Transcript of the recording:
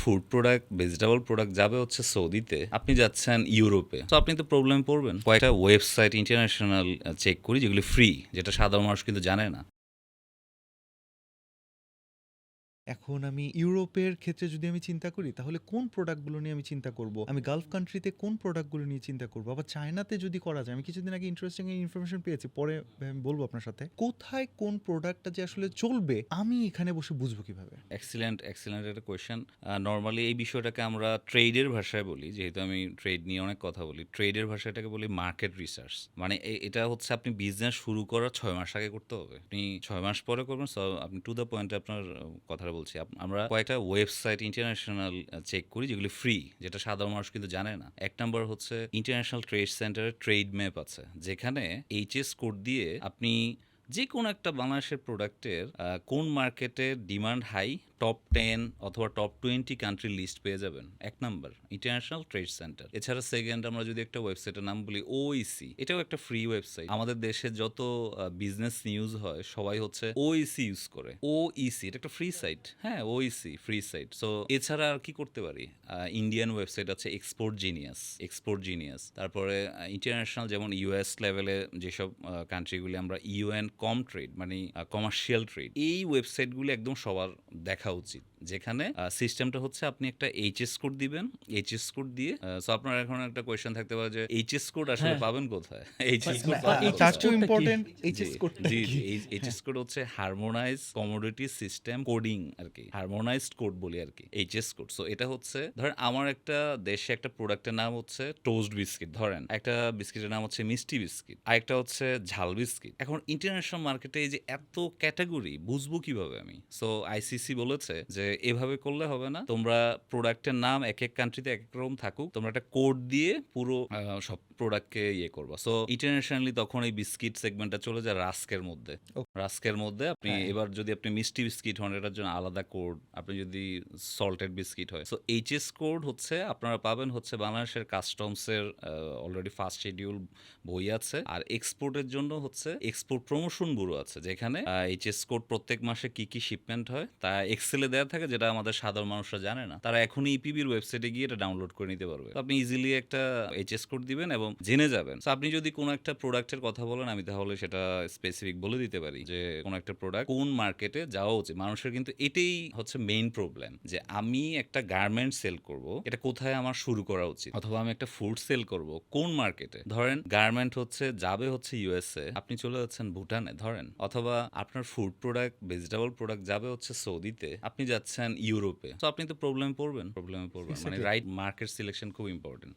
Food product vegetable product যাবে হচ্ছে সৌদিতে, আপনি যাচ্ছেন ইউরোপে। তো আপনি তো প্রবলেম পড়বেন। কয়েকটা ওয়েবসাইট ইন্টারন্যাশনাল চেক করি যেগুলি ফ্রি যেটা সাধারণ মানুষ কিন্তু জানে না। এখন আমি ইউরোপের ক্ষেত্রে যদি আমি চিন্তা করি, তাহলে কোন প্রোডাক্টগুলো নিয়ে আমি চিন্তা করব? আমি গালফ কান্ট্রিতে কোন প্রোডাক্টগুলো নিয়ে চিন্তা করব? আবার চায়নাতে যদি করা যায়, আমি কিছুদিন আগে ইন্টারেস্টিং ইনফরমেশন পেয়েছি, পরে আমি বলব আপনার সাথে। কোথায় কোন প্রোডাক্টটা যে আসলে চলবে, আমি এখানে বসে বুঝব কীভাবে? এক্সিলেন্ট এক্সিলেন্ট একটা কোয়েশ্চেন নর্মালি এই বিষয়টাকে আমরা ট্রেডের ভাষায় বলি, যেহেতু আমি ট্রেড নিয়ে অনেক কথা বলি। ট্রেডের ভাষাটাকে বলি মার্কেট রিসার্চ মানে এটা হচ্ছে আপনি বিজনেস শুরু করার ছয় মাস আগে করতে হবে। আপনি ছয় মাস পরে করবেন আপনি টু দ্য পয়েন্টে আপনার কথাটা বলছি আমরা কয়েকটা ওয়েবসাইট ইন্টারন্যাশনাল চেক করি যেগুলি ফ্রি যেটা সাধারণ মানুষ কিন্তু জানে না। এক নম্বর হচ্ছে ইন্টারন্যাশনাল ট্রেড সেন্টারের ট্রেড ম্যাপ আছে, যেখানে এইচএস কোড দিয়ে আপনি যে কোনো একটা বাংলাদেশের প্রোডাক্টের কোন মার্কেটে ডিমান্ড হাই টপ টেন অথবা টপ টোয়েন্টি কান্ট্রি লিস্ট পেয়ে যাবেন। এক নাম্বার ইন্টারন্যাশনাল ট্রেড সেন্টার এছাড়া সেকেন্ড আমরা যদি একটা ওয়েবসাইটের নাম বলি ওইসি এটাও একটা ফ্রি ওয়েবসাইট আমাদের দেশে যত বিজনেস নিউজ হয়, সবাই হচ্ছে ওইসি ইউজ করে। ওইসি এটা একটা ফ্রি সাইট হ্যাঁ ওইসি ফ্রি সাইট সো এছাড়া আর কি করতে পারি? ইন্ডিয়ান ওয়েবসাইট আছে এক্সপোর্ট জিনিয়াস এক্সপোর্ট জিনিয়াস তারপরে ইন্টারন্যাশনাল যেমন ইউএস লেভেলে যেসব কান্ট্রিগুলি আমরা ইউএন কম ট্রেড মানে কমার্শিয়াল ট্রেড এই ওয়েবসাইটগুলি একদম সবার দেখা উচিত। যেখানে সিস্টেমটা হচ্ছে আপনি একটা এইচএস কোড দিবেন এইচএস কোড দিয়ে সো আপনার এখন একটা কোয়েশ্চেন থাকতে পারে যে এইচএস কোড আসলে হ্যাঁ। পাবেন কোথায়? এইচএস কোড তার কি? ইম্পর্টেন্ট এইচএস কোডটা জি এইচএস কোড হচ্ছে হারমোনাইজ কমোডিটি সিস্টেম কোডিং আর কি। হারমোনাইজড কোড বলি আর কি এইচএস কোড সো এটা হচ্ছে ধরেন আমার একটা দেশে একটা প্রোডাক্টের নাম হচ্ছে টোস্ট বিস্কিট ধরেন। একটা বিস্কিটের নাম হচ্ছে মিষ্টি বিস্কিট আর একটা হচ্ছে ঝাল বিস্কিট এখন ইন্টারন্যাশনাল মার্কেটে এই যে এত ক্যাটাগরি বুঝব কীভাবে আমি? সো আইসিসি বলেছে যে এভাবে করলে হবে না। তোমরা প্রোডাক্টের নাম এক এক কান্ট্রিতে এক এক রকম থাকুক। তোমরা একটা কোড দিয়ে পুরো সব প্রোডাক্টকে ইয়ে করবা। সো ইন্টারন্যাশনালি তখন এই বিস্কিট সেগমেন্টটা চলে যায় রাস্কের মধ্যে। রাস্কের মধ্যে আপনি হ্যাঁ। এবার যদি আপনি মিষ্টি বিস্কিট হন এটার জন্য আলাদা কোড আপনি যদি সল্টেড বিস্কিট হয়। সো এইচএস কোড হচ্ছে আপনারা পাবেন হচ্ছে বাংলাদেশের কাস্টমসের অলরেডি ফার্স্ট শিডিউল বই আছে। আর এক্সপোর্টের জন্য হচ্ছে এক্সপোর্ট প্রমোশন ব্যুরো আছে যেখানে এইচএস কোড প্রত্যেক মাসে কি কি শিপমেন্ট হয় তা এক্সেলে দেওয়া থাকে যেটা আমাদের সাধারণ মানুষরা জানে না। তারা এখনই ইপিবির ওয়েবসাইটে গিয়ে এটা ডাউনলোড করে নিতে পারবে। আপনি ইজিলি একটা এইচএস কোড দিবেন এবং জেনে যাবেন। তো আপনি যদি কোনো একটা প্রোডাক্টের কথা বলেন, আমি তাহলে সেটা স্পেসিফিক বলে দিতে পারি যে কোনো একটা প্রোডাক্ট কোন মার্কেটে যাওয়া উচিত। মানুষের কিন্তু এটাই হচ্ছে মেইন প্রবলেম যে আমি একটা গার্মেন্ট সেল করব, এটা কোথায় আমার শুরু করা উচিত? অথবা আমি একটা ফুড সেল করব, কোন মার্কেটে ধরেন গার্মেন্ট হচ্ছে, যাবে হচ্ছে ইউএসএ আপনি চলে যাচ্ছেন ভুটানে, ধরেন। অথবা আপনার ফুড প্রোডাক্ট ভেজিটেবল প্রোডাক্ট যাবে হচ্ছে সৌদিতে আপনি যাচ্ছেন ইউরোপে। তো আপনি তো প্রবলেমে পড়বেন। প্রবলেমে পড়বেন। মানে রাইট মার্কেট সিলেকশন খুব ইম্পর্টেন্ট